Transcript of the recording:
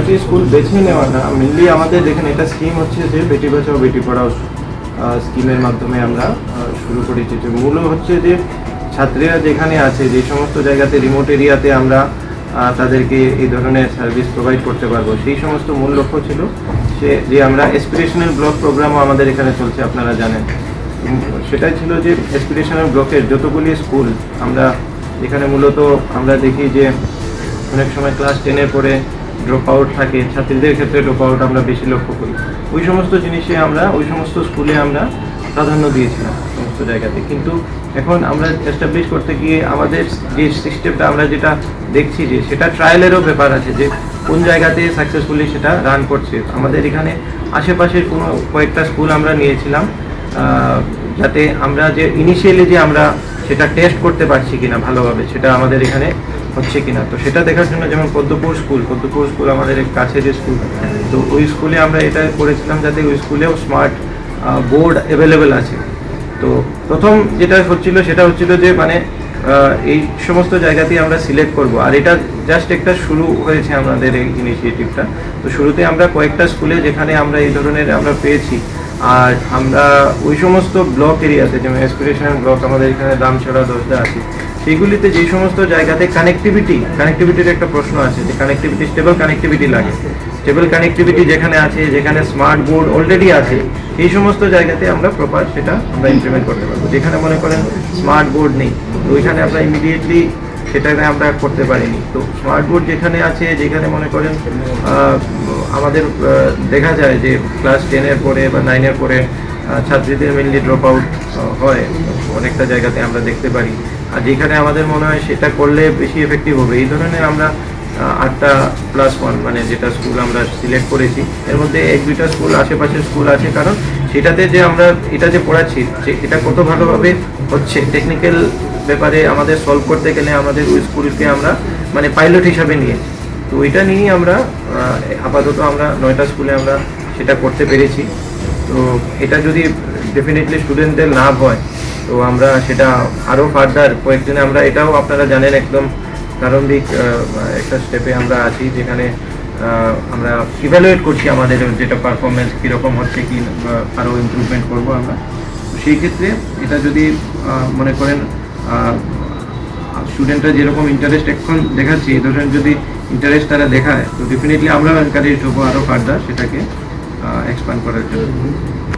নয়টি স্কুল বেছে নেওয়া না মেনলি আমাদের দেখেন এটা স্কিম হচ্ছে যে বেটি বাঁচাও, বেটি পড়াও স্কিমের মাধ্যমে আমরা শুরু করেছি। যে মূল হচ্ছে যে ছাত্রীরা যেখানে আছে, যে সমস্ত জায়গাতে রিমোট এরিয়াতে আমরা তাদেরকে এই ধরনের সার্ভিস প্রোভাইড করতে পারব। সেই সমস্ত মূল লক্ষ্য ছিল সে, যে আমরা এসপিরেশনাল ব্লক প্রোগ্রামও আমাদের এখানে চলছে, আপনারা জানেন। সেটাই ছিল যে এসপিরেশনাল ব্লকের যতগুলি স্কুল, আমরা এখানে মূলত আমরা দেখি যে অনেক সময় ক্লাস টেনের পরে ড্রপ আউট থাকে, ছাত্রীদের ক্ষেত্রে ড্রপ আউট আমরা বেশি লক্ষ্য করি। ওই সমস্ত জিনিসে আমরা, ওই সমস্ত স্কুলে আমরা প্রাধান্য দিয়েছিলাম সমস্ত জায়গাতে। কিন্তু এখন আমরা এস্টাবলিশ করতে গিয়ে আমাদের যে সিস্টেমটা আমরা যেটা দেখছি যে সেটা ট্রায়ালেরও ব্যাপার আছে যে কোন জায়গাতে সাকসেসফুলি সেটা রান করছে। আমাদের এখানে আশেপাশের কোনো কয়েকটা স্কুল আমরা নিয়েছিলাম যাতে আমরা যে ইনিশিয়ালি যে আমরা সেটা টেস্ট করতে পারছি কিনা ভালোভাবে, সেটা আমাদের এখানে হচ্ছে কিনা? তো সেটা দেখার জন্য যেমন পদ্মপুর স্কুল পদ্মপুর স্কুল আমাদের কাছে যে স্কুল। তো ওই স্কুলে আমরা এটা করেছিলাম যাতে ওই স্কুলেও স্মার্ট বোর্ড অ্যাভেলেবেল আছে। তো প্রথম যেটা হচ্ছিল, সেটা হচ্ছিল যে মানে এই সমস্ত জায়গাতেই আমরা সিলেক্ট করব। আর এটা জাস্ট একটা শুরু হয়েছে আমাদের এই ইনিশিয়েটিভটা তো শুরুতে আমরা কয়েকটা স্কুলে যেখানে আমরা এই ধরনের আমরা পেয়েছি আর আমরা ওই সমস্ত ব্লক এরিয়াতে, যেমন এসপিরেশনাল ব্লক আমাদের এখানে দামছড়া দশদা আছে সেইগুলিতে যে সমস্ত জায়গাতে কানেক্টিভিটি কানেক্টিভিটির একটা প্রশ্ন আছে যে কানেক্টিভিটি স্টেবল কানেক্টিভিটি লাগে। স্টেবল কানেক্টিভিটি যেখানে আছে, যেখানে স্মার্ট বোর্ড অলরেডি আছে, এই সমস্ত জায়গাতে আমরা প্রপার সেটা আমরা ইমপ্লিমেন্ট করতে পারব। যেখানে মনে করেন স্মার্ট বোর্ড নেই ওইখানে আমরা ইমিডিয়েটলি সেটাকে আমরা করতে পারিনি। তো স্মার্ট বোর্ড যেখানে আছে, যেখানে মনে করেন আমাদের দেখা যায় যে ক্লাস টেনের পরে বা নাইনের পরে ছাত্রীদের মেনলি ড্রপ আউট হয়। অনেকটা জায়গাতে আমরা দেখতে পারি। আর যেখানে আমাদের মনে হয় সেটা করলে বেশি এফেক্টিভ হবে। এই ধরনের আমরা আটটা প্লাস ওয়ান মানে যেটা স্কুল আমরা সিলেক্ট করেছি, এর মধ্যে এক দুইটা স্কুল আশেপাশের স্কুল আছে। কারণ সেটাতে যে আমরা, এটা যে পড়াচ্ছি, যে এটা কত ভালোভাবে হচ্ছে টেকনিক্যাল ব্যাপারে আমাদের সলভ করতে গেলে আমাদের ওই স্কুলকে আমরা মানে পাইলট হিসাবে নিয়েছি তো ওইটা নিয়েই আমরা আপাতত আমরা নয়টা স্কুলে আমরা সেটা করতে পেরেছি। তো এটা যদি ডেফিনেটলি স্টুডেন্টদের লাভ হয়, তো আমরা সেটা আরও ফার্দার কয়েকদিনে আমরা এটাও আপনারা জানেন একদম প্রারম্ভিক একটা স্টেপে আমরা আছি যেখানে আমরা ইভ্যালুয়েট করছি আমাদের যেটা পারফরমেন্স কীরকম হচ্ছে, কি আরও ইমপ্রুভমেন্ট করব আমরা। সেই ক্ষেত্রে এটা যদি মনে করেন স্টুডেন্টরা যেরকম ইন্টারেস্ট এখন দেখাচ্ছি, এই ধরনের যদি ইন্টারেস্ট তারা দেখায় তো ডেফিনেটলি আমরা এনকারেজ হব আরও ফার্দার সেটাকে এক্সপ্যান্ড করার জন্য।